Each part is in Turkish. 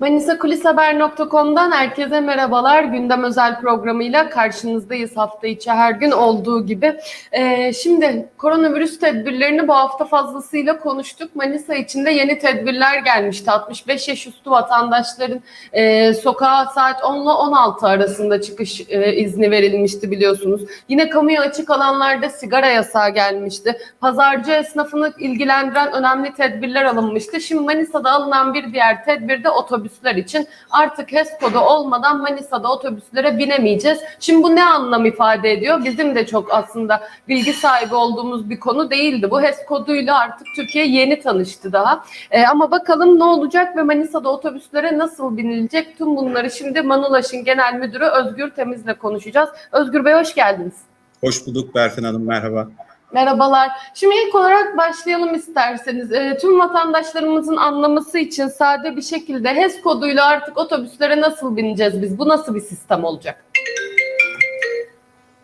ManisaKulisHaber.com'dan herkese merhabalar. Gündem özel programıyla karşınızdayız hafta içi her gün olduğu gibi. Ee, şimdi koronavirüs tedbirlerini bu hafta fazlasıyla konuştuk. Manisa için de yeni tedbirler gelmişti. 65 yaş üstü vatandaşların e, sokağa saat 10 ile 16 arasında çıkış e, izni verilmişti biliyorsunuz. Yine kamuya açık alanlarda sigara yasağı gelmişti. Pazarcı esnafını ilgilendiren önemli tedbirler alınmıştı. Şimdi Manisa'da alınan bir diğer tedbir de otobüsler için artık HES kodu olmadan Manisa'da otobüslere binemeyeceğiz. Şimdi bu ne anlam ifade ediyor? Bizim de çok aslında bilgi sahibi olduğumuz bir konu değildi. Bu HES koduyla artık Türkiye yeni tanıştı daha. Ee, ama bakalım ne olacak ve Manisa'da otobüslere nasıl binilecek? Tüm bunları şimdi Manulaş'ın genel müdürü Özgür Temiz'le konuşacağız. Özgür Bey hoş geldiniz. Hoş bulduk Berfin Hanım, merhaba. Merhabalar. Şimdi ilk olarak başlayalım isterseniz. E, tüm vatandaşlarımızın anlaması için sade bir şekilde HES koduyla artık otobüslere nasıl bineceğiz biz? Bu nasıl bir sistem olacak?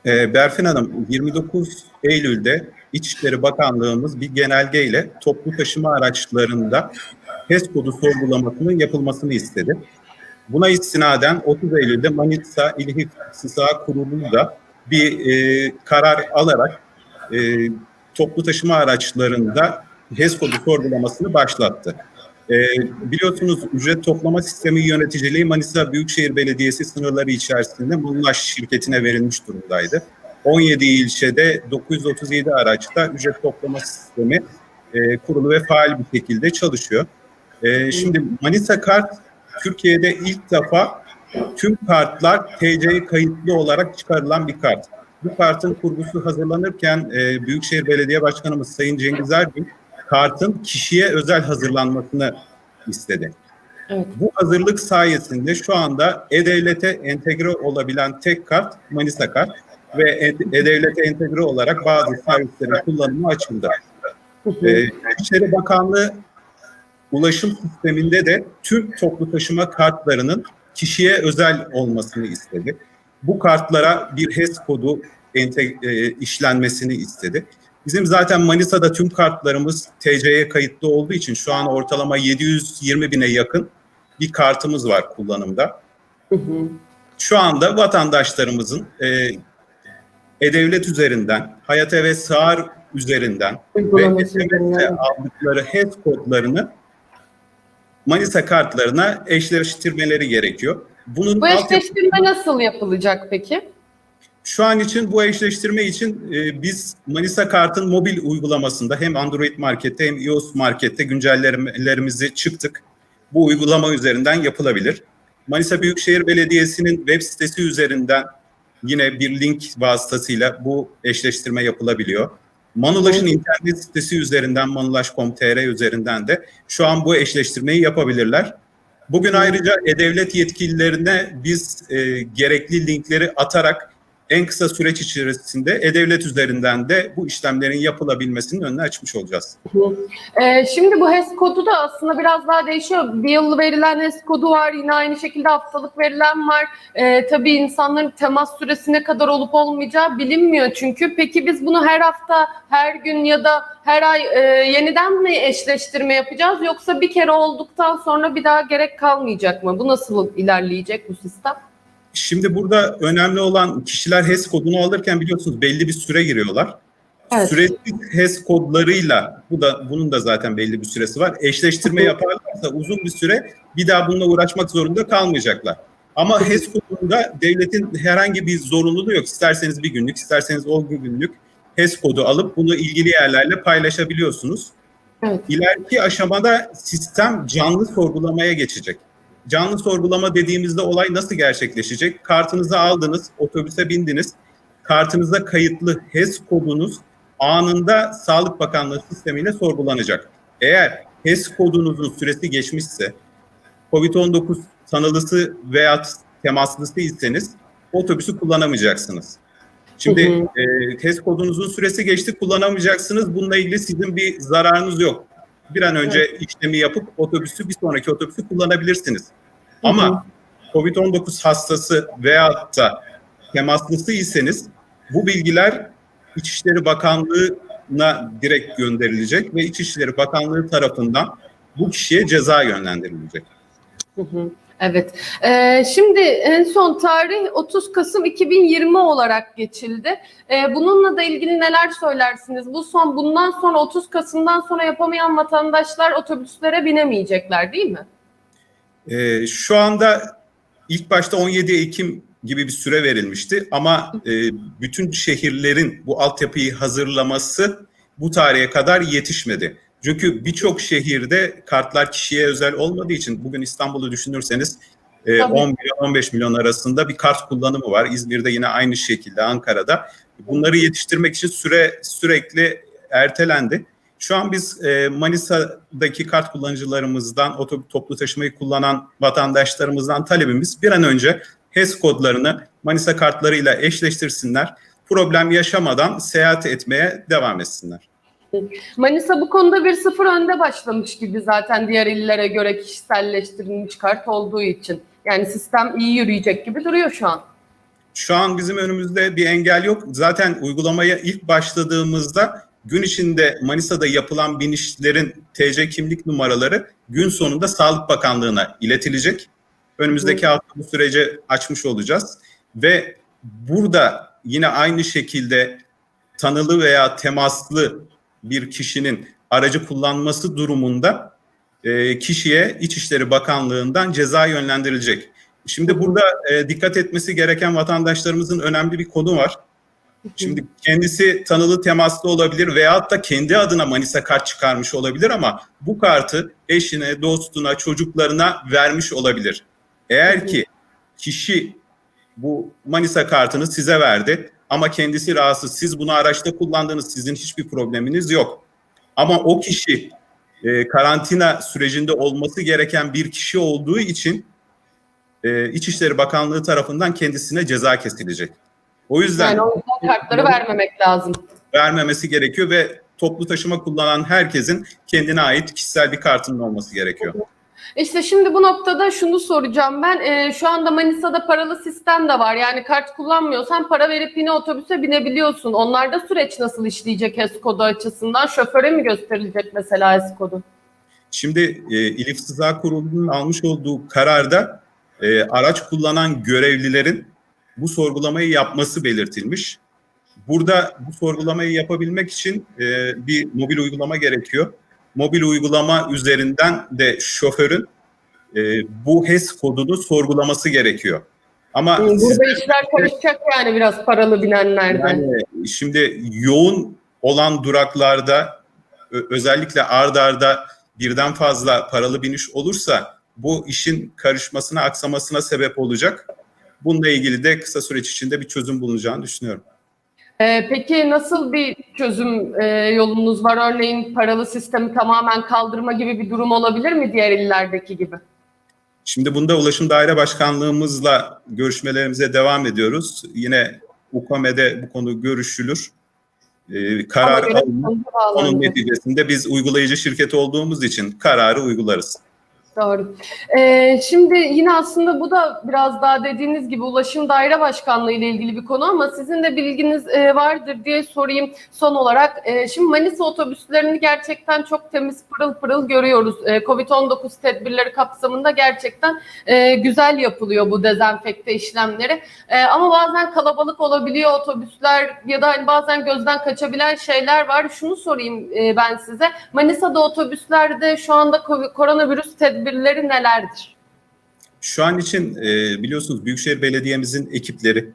Ee, Berfin Hanım, 29 Eylül'de İçişleri Bakanlığımız bir genelgeyle toplu taşıma araçlarında HES kodu sorgulamasının yapılmasını istedi. Buna istinaden 30 Eylül'de Manisa İl İstisna Kurulu da bir e, karar alarak e, toplu taşıma araçlarında HES kodu sorgulamasını başlattı. E, biliyorsunuz ücret toplama sistemi yöneticiliği Manisa Büyükşehir Belediyesi sınırları içerisinde Munlaş şirketine verilmiş durumdaydı. 17 ilçede 937 araçta ücret toplama sistemi e, kurulu ve faal bir şekilde çalışıyor. E, şimdi Manisa Kart Türkiye'de ilk defa tüm kartlar TC'ye kayıtlı olarak çıkarılan bir kart. Bu kartın kurgusu hazırlanırken e, Büyükşehir Belediye Başkanımız Sayın Cengiz Ergün kartın kişiye özel hazırlanmasını istedi. Evet. Bu hazırlık sayesinde şu anda E-Devlet'e entegre olabilen tek kart Manisa Kart ve E-Devlet'e entegre olarak bazı servislerin kullanımı açıldı. Ee, İçişleri Bakanlığı ulaşım sisteminde de tüm toplu taşıma kartlarının kişiye özel olmasını istedi. Bu kartlara bir HES kodu e, işlenmesini istedi. Bizim zaten Manisa'da tüm kartlarımız TC'ye kayıtlı olduğu için şu an ortalama 720 bine yakın bir kartımız var kullanımda. Şu anda vatandaşlarımızın e, E-Devlet üzerinden, Hayat ve Sağır üzerinden ve SMS'e aldıkları HES kodlarını Manisa kartlarına eşleştirmeleri gerekiyor. Bunun Bu eşleştirme nasıl yapılacak peki? şu an için bu eşleştirme için e, biz Manisa Kart'ın mobil uygulamasında hem Android Market'te hem iOS Market'te güncellemelerimizi çıktık. Bu uygulama üzerinden yapılabilir. Manisa Büyükşehir Belediyesi'nin web sitesi üzerinden yine bir link vasıtasıyla bu eşleştirme yapılabiliyor. Manulaş'ın internet sitesi üzerinden manulaş.com.tr üzerinden de şu an bu eşleştirmeyi yapabilirler. Bugün ayrıca E-Devlet yetkililerine biz e, gerekli linkleri atarak en kısa süreç içerisinde E-Devlet üzerinden de bu işlemlerin yapılabilmesinin önünü açmış olacağız. Ee, şimdi bu HES kodu da aslında biraz daha değişiyor. Bir yıl verilen HES kodu var. Yine aynı şekilde haftalık verilen var. Ee, tabii insanların temas süresi ne kadar olup olmayacağı bilinmiyor çünkü. Peki biz bunu her hafta, her gün ya da her ay e, yeniden mi eşleştirme yapacağız? Yoksa bir kere olduktan sonra bir daha gerek kalmayacak mı? Bu nasıl ilerleyecek bu sistem? Şimdi burada önemli olan kişiler HES kodunu alırken biliyorsunuz belli bir süre giriyorlar. Evet. Süresiz HES kodlarıyla bu da bunun da zaten belli bir süresi var. Eşleştirme yaparlarsa uzun bir süre bir daha bununla uğraşmak zorunda kalmayacaklar. Ama HES kodunda devletin herhangi bir zorunluluğu yok. İsterseniz bir günlük, isterseniz 10 günlük HES kodu alıp bunu ilgili yerlerle paylaşabiliyorsunuz. Evet. İleriki aşamada sistem canlı sorgulamaya geçecek. Canlı sorgulama dediğimizde olay nasıl gerçekleşecek? Kartınızı aldınız, otobüse bindiniz. Kartınıza kayıtlı HES kodunuz anında Sağlık Bakanlığı sistemiyle sorgulanacak. Eğer HES kodunuzun süresi geçmişse, COVID-19 tanılısı veya temaslısı iseniz otobüsü kullanamayacaksınız. Şimdi Hı e, HES kodunuzun süresi geçti kullanamayacaksınız. Bununla ilgili sizin bir zararınız yok. Bir an önce işlemi yapıp otobüsü bir sonraki otobüsü kullanabilirsiniz. Ama COVID-19 hastası veyahut da temaslısıysanız bu bilgiler İçişleri Bakanlığı'na direkt gönderilecek ve İçişleri Bakanlığı tarafından bu kişiye ceza yönlendirilecek. Hı hı. Evet. Ee, şimdi en son tarih 30 Kasım 2020 olarak geçildi. Ee, bununla da ilgili neler söylersiniz? Bu son bundan sonra 30 Kasım'dan sonra yapamayan vatandaşlar otobüslere binemeyecekler değil mi? Ee, şu anda ilk başta 17 Ekim gibi bir süre verilmişti ama e, bütün şehirlerin bu altyapıyı hazırlaması bu tarihe kadar yetişmedi. Çünkü birçok şehirde kartlar kişiye özel olmadığı için bugün İstanbul'u düşünürseniz e, Tabii. 10 milyon 15 milyon arasında bir kart kullanımı var. İzmir'de yine aynı şekilde Ankara'da. Bunları yetiştirmek için süre sürekli ertelendi. Şu an biz e, Manisa'daki kart kullanıcılarımızdan, otobüs toplu taşımayı kullanan vatandaşlarımızdan talebimiz bir an önce HES kodlarını Manisa kartlarıyla eşleştirsinler. Problem yaşamadan seyahat etmeye devam etsinler. Manisa bu konuda bir sıfır önde başlamış gibi zaten diğer illere göre kişiselleştirilmiş kart olduğu için. Yani sistem iyi yürüyecek gibi duruyor şu an. Şu an bizim önümüzde bir engel yok. Zaten uygulamaya ilk başladığımızda gün içinde Manisa'da yapılan binişlerin TC kimlik numaraları gün sonunda Sağlık Bakanlığı'na iletilecek. Önümüzdeki hafta bu süreci açmış olacağız. Ve burada yine aynı şekilde tanılı veya temaslı bir kişinin aracı kullanması durumunda e, kişiye İçişleri Bakanlığı'ndan ceza yönlendirilecek. Şimdi burada e, dikkat etmesi gereken vatandaşlarımızın önemli bir konu var. Şimdi kendisi tanılı temaslı olabilir veyahut da kendi adına Manisa kart çıkarmış olabilir ama bu kartı eşine, dostuna, çocuklarına vermiş olabilir. Eğer ki kişi bu Manisa kartını size verdi ama kendisi rahatsız, siz bunu araçta kullandınız, sizin hiçbir probleminiz yok. Ama o kişi e, karantina sürecinde olması gereken bir kişi olduğu için e, İçişleri Bakanlığı tarafından kendisine ceza kesilecek. O yüzden Yani o kartları vermemek lazım. vermemesi gerekiyor ve toplu taşıma kullanan herkesin kendine ait kişisel bir kartının olması gerekiyor. İşte şimdi bu noktada şunu soracağım ben. Ee, şu anda Manisa'da paralı sistem de var. Yani kart kullanmıyorsan para verip yine otobüse binebiliyorsun. Onlarda süreç nasıl işleyecek HES kodu açısından? Şoföre mi gösterilecek mesela HES kodu? Şimdi e, İl İftiza Kurulu'nun almış olduğu kararda e, araç kullanan görevlilerin bu sorgulamayı yapması belirtilmiş. Burada bu sorgulamayı yapabilmek için e, bir mobil uygulama gerekiyor. Mobil uygulama üzerinden de şoförün e, bu HES kodunu sorgulaması gerekiyor. Ama Burada siz- işler karışacak yani biraz paralı binenlerden. yani şimdi yoğun olan duraklarda özellikle ard arda birden fazla paralı biniş olursa bu işin karışmasına, aksamasına sebep olacak. Bununla ilgili de kısa süreç içinde bir çözüm bulunacağını düşünüyorum. Ee, peki nasıl bir çözüm e, yolunuz var? Örneğin paralı sistemi tamamen kaldırma gibi bir durum olabilir mi diğer illerdeki gibi? Şimdi bunda Ulaşım Daire Başkanlığımızla görüşmelerimize devam ediyoruz. Yine UKOME'de bu konu görüşülür. Ee, karar alınır. Onun neticesinde biz uygulayıcı şirket olduğumuz için kararı uygularız. Doğru. Ee, şimdi yine aslında bu da biraz daha dediğiniz gibi Ulaşım Daire Başkanlığı ile ilgili bir konu ama sizin de bilginiz e, vardır diye sorayım son olarak. E, şimdi Manisa otobüslerini gerçekten çok temiz pırıl pırıl görüyoruz. E, Covid-19 tedbirleri kapsamında gerçekten e, güzel yapılıyor bu dezenfekte işlemleri. E, ama bazen kalabalık olabiliyor otobüsler ya da hani bazen gözden kaçabilen şeyler var. Şunu sorayım e, ben size. Manisa'da otobüslerde şu anda koronavirüs tedbirleri nelerdir? Şu an için e, biliyorsunuz Büyükşehir Belediye'mizin ekipleri,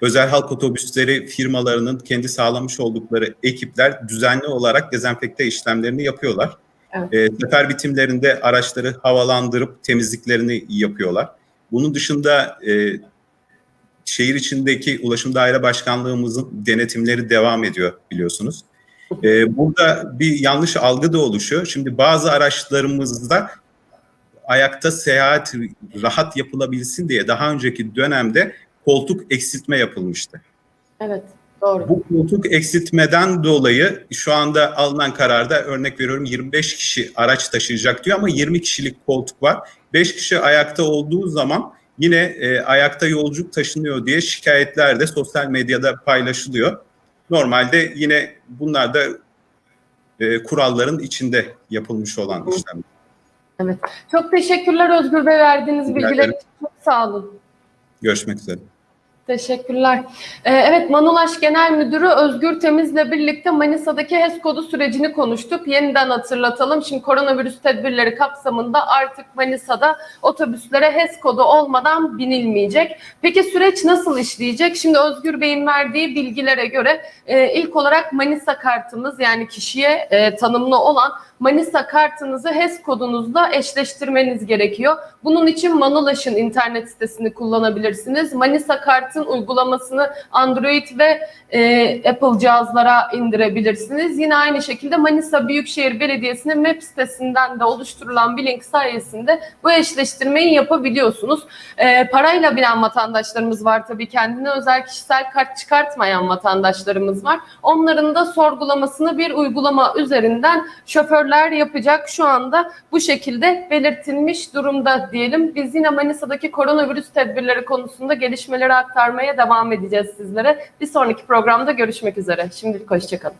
özel halk otobüsleri firmalarının kendi sağlamış oldukları ekipler düzenli olarak dezenfekte işlemlerini yapıyorlar. Evet. E, sefer bitimlerinde araçları havalandırıp temizliklerini yapıyorlar. Bunun dışında e, şehir içindeki Ulaşım Daire Başkanlığımızın denetimleri devam ediyor biliyorsunuz. E, burada bir yanlış algı da oluşuyor. Şimdi bazı araçlarımızda ayakta seyahat rahat yapılabilsin diye daha önceki dönemde koltuk eksiltme yapılmıştı. Evet, doğru. Bu koltuk eksiltmeden dolayı şu anda alınan kararda örnek veriyorum 25 kişi araç taşıyacak diyor ama 20 kişilik koltuk var. 5 kişi ayakta olduğu zaman yine e, ayakta yolculuk taşınıyor diye şikayetler de sosyal medyada paylaşılıyor. Normalde yine bunlar da e, kuralların içinde yapılmış olan işlemler. Evet. Çok teşekkürler Özgür Bey verdiğiniz bilgiler için. Çok sağ olun. Görüşmek üzere. Teşekkürler. Ee, evet Manolaş Genel Müdürü Özgür Temiz'le birlikte Manisa'daki HES kodu sürecini konuştuk. Yeniden hatırlatalım. Şimdi koronavirüs tedbirleri kapsamında artık Manisa'da otobüslere HES kodu olmadan binilmeyecek. Peki süreç nasıl işleyecek? Şimdi Özgür Bey'in verdiği bilgilere göre e, ilk olarak Manisa kartımız yani kişiye e, tanımlı olan Manisa kartınızı HES kodunuzla eşleştirmeniz gerekiyor. Bunun için Manolaş'ın internet sitesini kullanabilirsiniz. Manisa kartın uygulamasını Android ve e, Apple cihazlara indirebilirsiniz. Yine aynı şekilde Manisa Büyükşehir Belediyesi'nin web sitesinden de oluşturulan bir link sayesinde bu eşleştirmeyi yapabiliyorsunuz. E, parayla bilen vatandaşlarımız var tabii kendine özel kişisel kart çıkartmayan vatandaşlarımız var. Onların da sorgulamasını bir uygulama üzerinden şoförler yapacak. Şu anda bu şekilde belirtilmiş durumda diyelim. Biz yine Manisa'daki koronavirüs tedbirleri konusunda gelişmeleri aktarmaya devam edeceğiz sizlere. Bir sonraki programda görüşmek üzere. Şimdilik hoşçakalın.